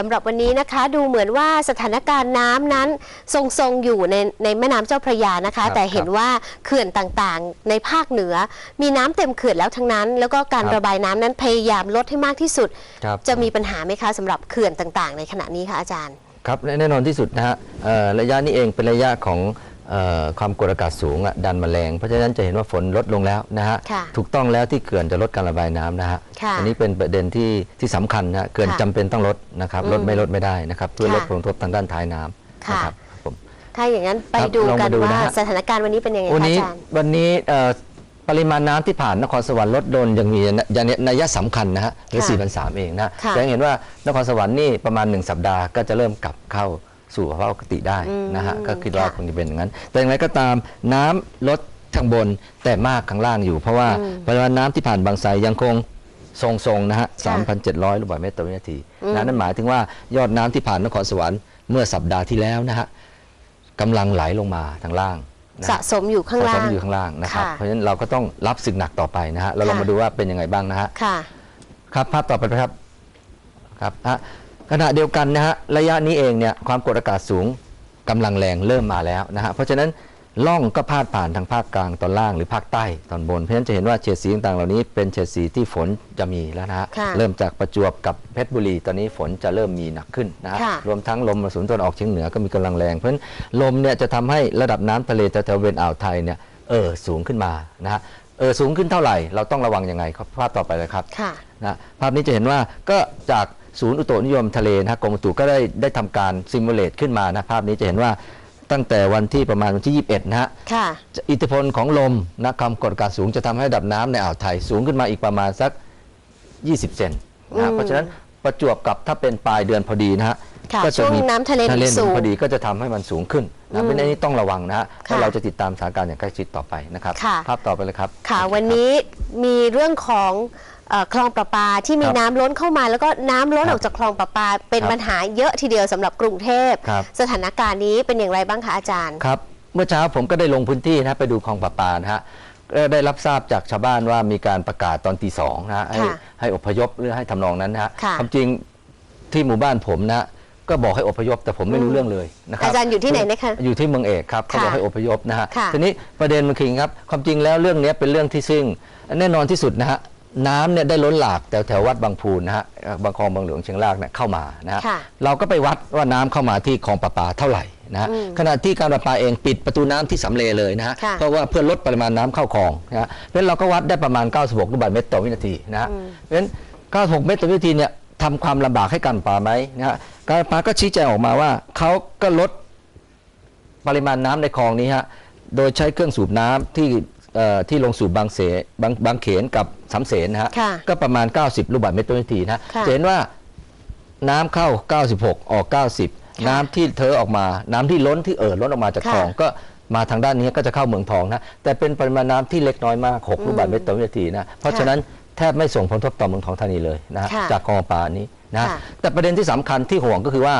สำหรับวันนี้นะคะดูเหมือนว่าสถานการณ์น้ำนั้นทรงๆอยู่ในในแม่น้ำเจ้าพระยานะคะครับแต่เห็นว่าเขื่อนต่างๆ ในภาคเหนือ มีน้ำเต็มเขื่อนแล้วทั้งนั้น แล้วก็การครับระบายน้ำนั้นพยายามลดให้มากที่สุดครับจะมีปัญหาไหมคะสำหรับเขื่อนต่างๆ ในขณะนี้คะอาจารย์ ครับแน่นอนที่สุดนะฮะเอ่อระยะนี้เองเป็นระยะของเอ่อ ความกดอากาศสูงอะดันมาแรงเพราะฉะนั้นจะเห็นว่าฝนลดลงแล้วนะฮะค่ะถูกต้องแล้วที่เขื่อนจะลดการระบายน้ำนะฮะค่ะอันี้เป็นประเด็นที่ที่สำคัญนะฮะเขื่อนค่ะจำเป็นต้องลดนะครับอืมลดไม่ลดไม่ได้นะครับเพื่อค่ะลดผลกระทบทางด้านท้ายน้ำค่ะนะครับผมถ้าอย่างนั้นไปครับดูลองกัมานดูว่านะฮะสถานการณ์วันนี้เป็นยังไงวันคะนี้อาจารย์วันนี้เอ่อปริมาณน้ำที่ผ่านนครสวรรค์ลดลงยังมีอย่างนัยสำคัญนะฮะเหรือค่ะ4,300เองนะค่ะจะเห็นว่านครสวรรค์นี่ประมาณ 1 สัปดาห์ก็จะเริ่มกลับเข้า สู่ภาวะปกติได้อืมนะฮะก็คิดว่าค่ะคงจะเป็นอย่างนั้น แต่อย่างไรก็ตามน้ำลดข้างบนแต่มากข้างล่างอยู่ เพราะว่าอืมปริมาณน้ำที่ผ่านบางไทรยังคงทรงๆนะฮะค่ะ3,700 ลูกบาศก์เมตรต่อวินาทีอืมนะนั่นหมายถึงว่ายอดน้ำที่ผ่านนครสวรรค์เมื่อสัปดาห์ที่แล้วนะฮะกำลังไหลลงมาทางล่างนะสะฮะสมอยู่ข้างล่าสะงสมอยู่ข้างล่างนะครับค่ะเพราะฉะนั้นเราก็ต้องรับศึกหนักต่อไปนะฮะ เราลองค่ะมาดูว่าเป็นยังไงบ้างนะฮะ ค่ะ ครับภาพต่อไปนะครับ ครับฮะ ขณะเดียวกันนะฮะระยะนี้เองเนี่ยความกดอากาศสูงกำลังแรงเริ่มมาแล้วนะฮะเพราะฉะนั้นล่องก็พาดผ่านทางภาคกลางตอนล่างหรือภาคใต้ตอนบน เพราะฉะนั้นจะเห็นว่าเฉดสีต่างๆเหล่านี้เป็นเฉดสีที่ฝนจะมีแล้วนะฮะค่ะเริ่มจากประจวบกับเพชรบุรี ตอนนี้ฝนจะเริ่มมีหนักขึ้นนะฮะค่ะรวมทั้งลมมรสุมตะวันออกเฉียงเหนือก็มีกำลังแรง เพราะฉะนั้นลมเนี่ยจะทำให้ระดับน้ำทะเลแถวๆเวนอ่าวไทยเนี่ยเออสูงขึ้นมานะฮะเออสูงขึ้นเท่าไหร่ เราต้องระวังยังไงครับภาพต่อไปเลยครับค่ะนะภาพนี้จะเห็นว่าก็จาก ศูนย์อุตุนิยมทะเลนะฮะกรมอุตุก็ได้ได้ทำการซิมูเลตขึ้นมานะภาพนี้จะเห็นว่าตั้งแต่วันที่ประมาณวันที่ 21 นะฮะ ค่ะ อิทธิพลของลมนะความกดอากาศสูงจะทำให้ระดับน้ำในอ่าวไทยสูงขึ้นมาอีกประมาณสัก 20 เซนนะฮะอืมเพราะฉะนั้นประจวบกับถ้าเป็นปลายเดือนพอดีนะฮะค่ะก็ช่วงน้ำทะเลหนุนทะเลหนุสูนงพอดีก็จะทำให้มันสูงขึ้นอืนะมเป็นอันนี้ต้องระวังนะฮะค่ะแล้วเราจะติดตามสถานการณ์อย่างใกล้ชิดต่อไปนะครับ ค่ะ ภาพต่อไปเลยครับ ค่ะ วันนี้มีเรื่องของ เอ่อคลองประปาที่มีครับน้ำล้นเข้ามา แล้วก็น้ำล้นครับออกจากคลองประปา เป็นครับปัญหาเยอะทีเดียวสำหรับกรุงเทพ ครับ สถานการณ์นี้เป็นอย่างไรบ้างคะอาจารย์ ครับ เมื่อเช้าผมก็ได้ลงพื้นที่นะฮะไปดูคลองประปานะฮะก็ได้รับทราบจากชาวบ้านว่ามีการประกาศตอนตีสองนะฮะให้ค่ะให้อพยพหรือให้ทำนองนั้นนะฮะค่ะ ความจริงที่หมู่บ้านผมนะก็บอกให้อพยพแต่ผมไม่รู้เรื่องเลยนะครับอาจารย์อยู่ที่ไหนนะคะ อยู่ที่เมืองเอกครับเขาบอกค่ะให้อพยพนะฮะค่ะทีนี้ประเด็นมันคืออย่างนี้ครับ ความจริงแล้วเรื่องนี้เป็นเรื่องที่ซึ่งแน่นอนที่สุดนะฮะ น้ำเนี่ยได้ล้นหลากแถวแถววัดบางพูนนะฮะเอ่อบางคลองบางหลวงเชียงรากเนี่ยเข้ามานะฮะค่ะเราก็ไปวัดว่าน้ำเข้ามาที่คลองประปาเท่าไหร่นะฮะอืมขณะที่การประปาเองปิดประตูน้ำที่สำเลเลยนะฮะค่ะเพราะว่าเพื่อลดปริมาณน้ำเข้าคลองนะฮะเพราะฉะนั้นเราก็วัดได้ประมาณ 96 ลูกบาศก์เมตรต่อวินาทีนะฮะอืม เพราะฉะนั้น 96 เมตรต่อวินาทีเนี่ยทำความลำบากให้การประปาไหมนะฮะการประปาก็ชี้แจงออกมาว่าเขาก็ลด ปริมาณน้ำในคลองนี้ฮะ โดยใช้เครื่องสูบน้ำที่เอ่อ ที่ลงสู่บางเสบางบางเขนกับสำเสนนะฮะค่ะก็ประมาณ 90 ลูกบาศก์เมตรต่อวินาทีนะฮะค่ะจะเห็นว่าน้ำเข้า 96 ออก 90 น้ำที่เทอะออกมา น้ำที่ล้นที่เอ่อล้นออกมาจากค่ะคลองก็มาทางด้านนี้ก็จะเข้าเมืองทองนะแต่เป็นปริมาณน้ำที่เล็กน้อยมาก6ลูกบาศก์เมตรต่อวินาทีนะเพราะค่ะฉะนั้นแทบไม่ส่งผลกระทบต่อเมืองทองธานีเลยนะฮะค่ะจากคลองประปานี้นะฮะค่ะ แต่ประเด็นที่สำคัญที่ห่วงก็คือว่า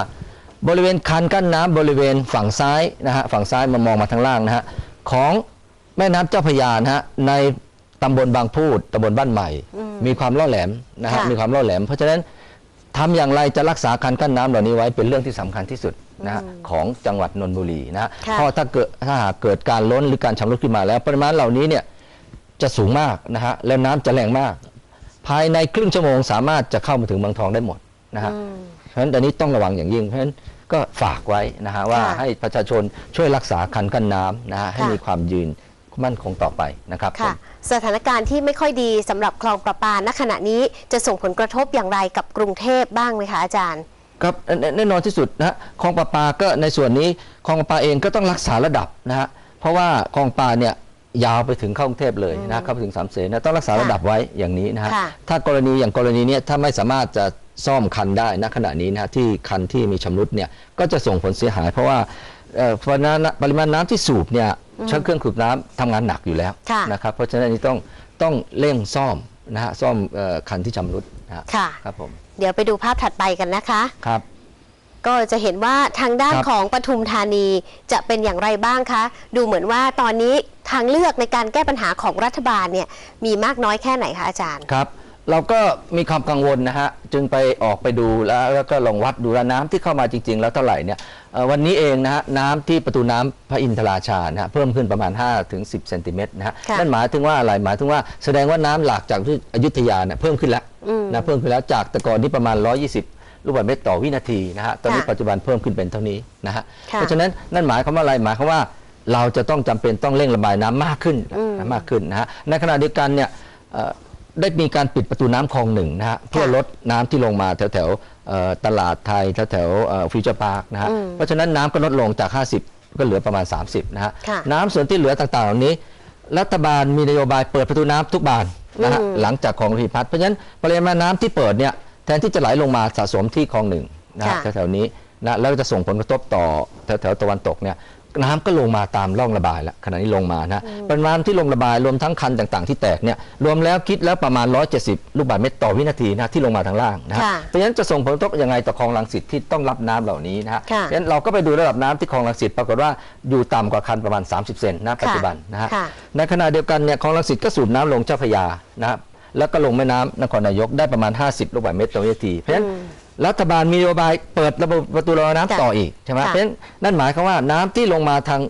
บริเวณคันกั้นน้ำบริเวณฝั่งซ้ายนะฮะฝั่งซ้ายมามองมาทางล่างนะฮะของ แม่น้ำเจ้าพระยานะฮะในตำบลบางพูดตำบลบ้านใหม่ อืมมีความล่อแหลมนะฮะค่ะ มีความล่อแหลม เพราะฉะนั้นทำอย่างไรจะรักษาคันกั้นน้ำเหล่านี้ไว้เป็นเรื่องที่สำคัญที่สุดนะฮะของจังหวัดนนทบุรีนะฮะค่ะ เพราะถ้าเกิดถ้าหากเกิดการล้นหรือการชำรุดขึ้นมาแล้วปริมาณเหล่านี้เนี่ยจะสูงมากนะฮะแล้วน้ำจะแรงมาก ภายในครึ่งชั่วโมงสามารถจะเข้ามาถึงเมืองทองได้หมดนะฮะ อืม เพราะฉะนั้นอันนี้ต้องระวังอย่างยิ่ง เพราะฉะนั้นก็ฝากไว้นะฮะว่าค่ะให้ประชาชนช่วยรักษาคันกั้นน้ำนะฮะให้ค่ะมีความยืน มั่นคงต่อไปนะครับค่ะผมสถานการณ์ที่ไม่ค่อยดีสำหรับคลองประปาณขณะนี้จะส่งผลกระทบอย่างไรกับกรุงเทพบ้างไหมคะอาจารย์ ครับแน่แน่นอนที่สุดนะฮะคลองประปาก็ในส่วนนี้คลองประปาเองก็ต้องรักษาระดับนะฮะเพราะว่าคลองประปาเนี่ยยาวไปถึงเข้ากรุงเทพเลยนะเข้าไปถึงสามเสนนะต้องรักษาระดับไว้อย่างนี้นะฮะค่ะถ้ากรณีอย่างกรณีเนี้ยถ้าไม่สามารถจะซ่อมคันได้ณขณะนี้นะฮะที่คันที่มีชำรุดเนี่ยก็จะส่งผลเสียหาย เพราะว่าเอ่อปริมาณน้ำปริมาณน้ำที่สูบเนี่ย ใช้เครื่องสูบน้ำทำงานหนักอยู่แล้วค่ะนะครับเพราะฉะนั้นอันนี้ต้องต้องเร่งซ่อมนะฮะซ่อมเอ่อคันที่ชำรุดนะฮะค่ะครับผมเดี๋ยวไปดูภาพถัดไปกันนะคะครับก็จะเห็นว่าทางด้านครับของปทุมธานีจะเป็นอย่างไรบ้างคะ ดูเหมือนว่าตอนนี้ทางเลือกในการแก้ปัญหาของรัฐบาลเนี่ยมีมากน้อยแค่ไหนคะอาจารย์ครับ เราก็มีความกังวลนะฮะ จึงไปออกไปดูแล้วแล้วก็ลองวัดดูแล้วน้ำที่เข้ามาจริง ๆ แล้วเท่าไหร่เนี่ยเอ่อวันนี้เองนะฮะน้ำที่ประตูน้ำพระอินทราชานะฮะเพิ่มขึ้นประมาณ5ถึง10เซนติเมตรนะฮะค่ะ นั่นหมายถึงว่าอะไรหมายถึงว่าแสดงว่าน้ำหลากจากที่อยุธยาเนี่ยเพิ่มขึ้นแล้วอืมนะเพิ่มขึ้นแล้วจากแต่ก่อนนี้ประมาณ 120 ลูกบาศก์เมตรต่อวินาทีนะฮะตอนนี้ค่ะปัจจุบันเพิ่มขึ้นเป็นเท่านี้นะฮะค่ะ เพราะฉะนั้นนั่นหมายความว่าอะไรหมายความว่า เราจะต้องจำเป็นต้องเร่งระบายน้ำมากขึ้นอืมนะมากขึ้นนะฮะในขณะเดียวกันเนี่ยเอ่อ ได้มีการปิดประตูน้ำคลองหนึ่งนะฮะเพื่อลดน้ำที่ลงมาแถวแถวๆเอ่อตลาดไทยแถวแถวฟิวเจอร์พาร์คนะฮะอืมเพราะฉะนั้นน้ำก็ลดลงจาก 50 ก็เหลือประมาณ 30นะฮะค่ะ น้ำส่วนที่เหลือต่างๆเหล่านี้ รัฐบาลมีนโยบายเปิดประตูน้ำทุกบานนะฮะอืมหลังจากคลองระพีพัฒน์เพราะฉะนั้นปริมาณน้ำที่เปิดเนี่ยแทนที่จะไหลลงมาสะสมที่คลองหนึ่งนะฮะค่ะ แถวๆนี้นะแล้วจะส่งผลกระทบต่อแถวแถวๆตะวันตกเนี่ย น้ำก็ลงมาตามร่องระบายแล้วขณะนี้ลงมานะปริมาณที่ลงระบายรวมทั้งคันต่างๆ ที่แตกเนี่ยรวมแล้วคิดแล้วประมาณ 170 ลูกบาศก์เมตรต่อวินาทีนะที่ลงมาทางล่างนะฮะค่ะเพราะฉะนั้นจะส่งผลกระทบยังไงต่อคลองลังสิตที่ต้องรับน้ำเหล่านี้นะฮะค่ะเพราะฉะนั้นเราก็ไปดูระดับน้ำที่คลองลังสิตปรากฏว่าอยู่ต่ำกว่าคันประมาณ 30 เซนนะปัจจุบันนะฮะค่ะในขณะเดียวกันเนี่ยคลองลังสิตก็สูบน้ำลงเจ้าพระยานะครับแล้วก็ลงแม่น้ำนครนายกได้ประมาณ 50 ลูกบาศก์เมตรต่อวินาที เพราะฉะนั้นอืม รัฐบาลมีนโยบายเปิดระบบประตูระบายน้ำจ้ะต่ออีกใช่ไหมค่ะเพราะฉะนั้นนั่นหมายความว่าน้ำที่ลงมาทาง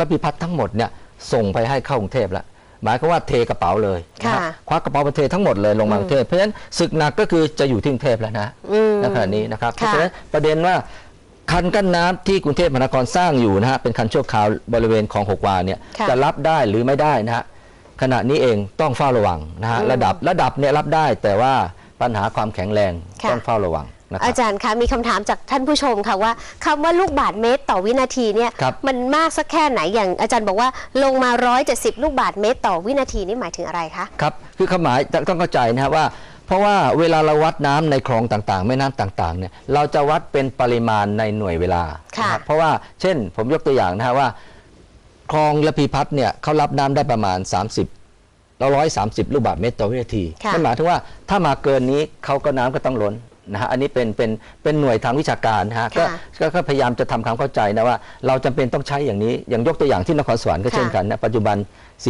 ระพิพัฒน์ทั้งหมดเนี่ยส่งไปให้เข้ากรุงเทพแล้วหมายความว่าเทกระเป๋าเลยนะฮะค่ะควักกระเป๋าไปเททั้งหมดเลยลงมากรุงเทพเพราะฉะนั้นศึกหนักก็คือจะอยู่ที่กรุงเทพแล้วนะอืมณขณะนี้นะครับเพค่ะราะฉะนั้นประเด็นว่าคันกั้นน้ำที่กรุงเทพมหานครสร้างอยู่นะฮะเป็นคันชั่วคราวบริเวณคลองหกวาเนี่ยค่ะจะรับได้หรือไม่ได้นะฮะขณะนี้เองต้องเฝ้าระวังนะฮะอืมระดับระดับเนี่ยรับได้แต่ว่าปัญหาความแข็งแรงค่ะต้องเฝ้าระวังนะครั อาบจารย์คะมีคำถามจากท่านผู้ชมค่ะว่าคำว่าลูกบาทเมตรต่อวินาทีเนี่ยครับมันมากสักแค่ไหนอย่างอาจารย์บอกว่าลงมา 170 ลูกบาทเมตร ต่อวินาทีนี่หมายถึงอะไรคะครับคือความหมายต้องเข้าใจนะครับว่า เพราะว่าเวลาเราวัดน้ำในคลองต่างๆ แม่น้ำต่างๆเนี่ยเราจะวัดเป็นปริมาณในหน่วยเวลาค่ะนะครับเพราะว่าเช่นผมยกตัวอย่างนะฮะว่าคลองระพีพัฒน์เนี่ยเขารับน้ำได้ประมาณ 30แล้วร้อยสามสิบลูกบาศก์เมตรต่อวินาทีค่ะนั่นหมายถึงว่าถ้ามาเกินนี้เขาก็น้ำก็ต้องล้น นะฮะอันนี้เป็นเป็นเป็นหน่วยทางวิชาการนะฮะก็ค่ะก็ก็พยายามจะทำความเข้าใจนะว่าเราจำเป็นต้องใช้อย่างนี้อย่างยกตัวอย่างที่นครสวรรค์ก็เช่นกันนะปัจจุบัน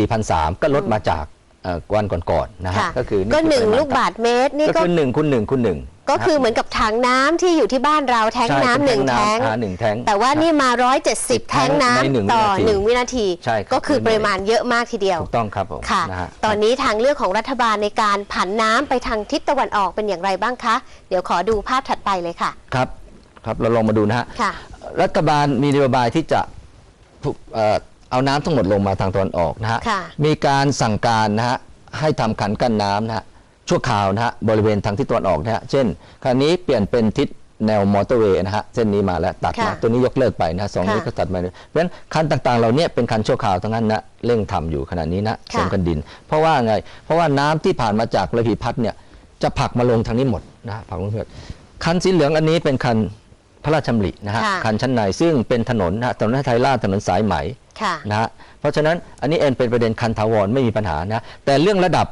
4,003ก็ลดมาจากเอ่อวันก่อนๆนะฮะค่ะก็คือก็คือหนึ่งปริมณลูกบาทเมตรนี่ก็ก็คือหนึ่งคูณหนึ่งคูณหนึ่ง ก็คือเหมือนกับถังน้ำที่อยู่ที่บ้านเราแท้งใช่น้ำหนึ่งเป็แท้งอ่าหนึ่งแท้ง แต่ว่านี่มา 170 แท้งน้ในหนึ่งำต่อ วินาที1 วินาที ใช่ครับ ก็คือปริมาณเยอะมากทีเดียว ถูกต้องครับผมค่ะ นะฮะ ตอนนี้ทางเลือกของรัฐบาลในการผันน้ำไปทางทิศตะวันออกเป็นอย่างไรบ้างคะ เดี๋ยวขอดูภาพถัดไปเลยค่ะ ครับครับเราลองมาดูนะฮะ ค่ะ รัฐบาลมีนโยบายที่จะถูกเอ่อเอาน้ำทั้งหมดลงมาทางตะวันออกนะฮะ ค่ะมีการสั่งการนะฮะให้ทำขันกั้นน้ำนะฮะ ชั่วคราวนะฮะบริเวณทางทิศตะวันออกนะฮะเช่นคราวนี้เปลี่ยนเป็นทิศแนวมอเตอร์เวย์นะฮะเส้นนี้มาแล้วตัดค่ะนะตัวนี้ยกเลิกไปนะสองค่ะนี้ก็ตัดไปเพราะฉะนั้นคันต่างๆเหล่านี้เป็นคันชั่วคราวทั้งนั้นนะเร่งทำอยู่ขณะนี้นะค่ะเสริมกันดิน เพราะว่าไงเพราะว่าน้ำที่ผ่านมาจากระพีพัฒน์เนี่ยจะผลักมาลงทางนี้หมดนะฮะผลักลงทางนี้หมดคันสีเหลืองอันนี้เป็นคันพระราชดำรินะฮะค่ะคันชั้นในซึ่งเป็นถนนนะฮะถนนไทยลาดถนนสายไหมค่ะนะฮะเพราะฉะนั้นอันนี้เอ็นเป็นประเด็นคันทาวรไม่มีปัญหานะแต่เรื่องระดับ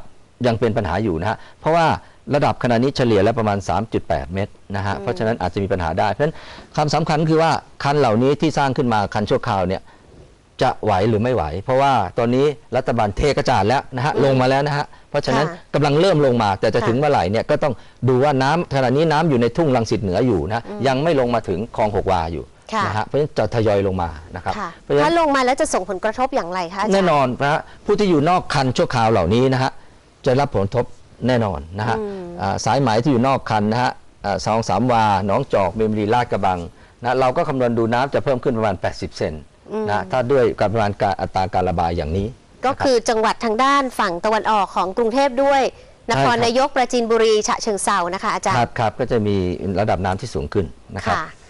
ยังเป็นปัญหาอยู่นะฮะ เพราะว่าระดับขณะนี้เฉลี่ยแล้วประมาณ 3.8 เมตรนะฮะ เพราะฉะนั้นอาจจะมีปัญหาได้ เพราะฉะนั้นคำสำคัญคือว่าคันเหล่านี้ที่สร้างขึ้นมาคันชั่วคราวเนี่ยจะไหวหรือไม่ไหว เพราะว่าตอนนี้รัฐบาลเทกระจาดแล้วนะฮะลงมาแล้วนะฮะ เพราะฉะนั้นค่ะกำลังเริ่มลงมา แต่จะค่ะถึงเมื่อไหร่เนี่ยก็ต้องดูว่าน้ำขณะนี้น้ำอยู่ในทุ่งลังสิตเหนืออยู่นะยังไม่ลงมาถึงคลองหกวาอยู่ค่ะนะฮะเพราะฉะนั้นจะทยอยลงมานะครับค่ะเพราะฉะนั้นถ้าลงมาแล้วจะส่งผลกระทบอย่างไรคะอาจารย์แน่นอนนะฮะผู้ที่อยู่นอกคันชั่วคราวเหล่านี้นะฮะ จะรับผลกระทบแน่นอนนะฮะอืมอ่าสายไหมที่อยู่นอกคันนะฮะอ่าสองสามวาหนองจอกเมมรีลาดกระบังนะเราก็คำนวณดูน้ำจะเพิ่มขึ้นประมาณ 80 เซนนะถ้าด้วยการประมาณการอัตราการระบายอย่างนี้ ก็คือจังหวัดทางด้านฝั่งตะวันออกของกรุงเทพด้วย นครใช่ครับนายกประจินบุรีฉะเชิงเซานะคะอาจารครัย์บครับก็จะมีระดับน้ำที่สูงขึ้นนะครับค่ะ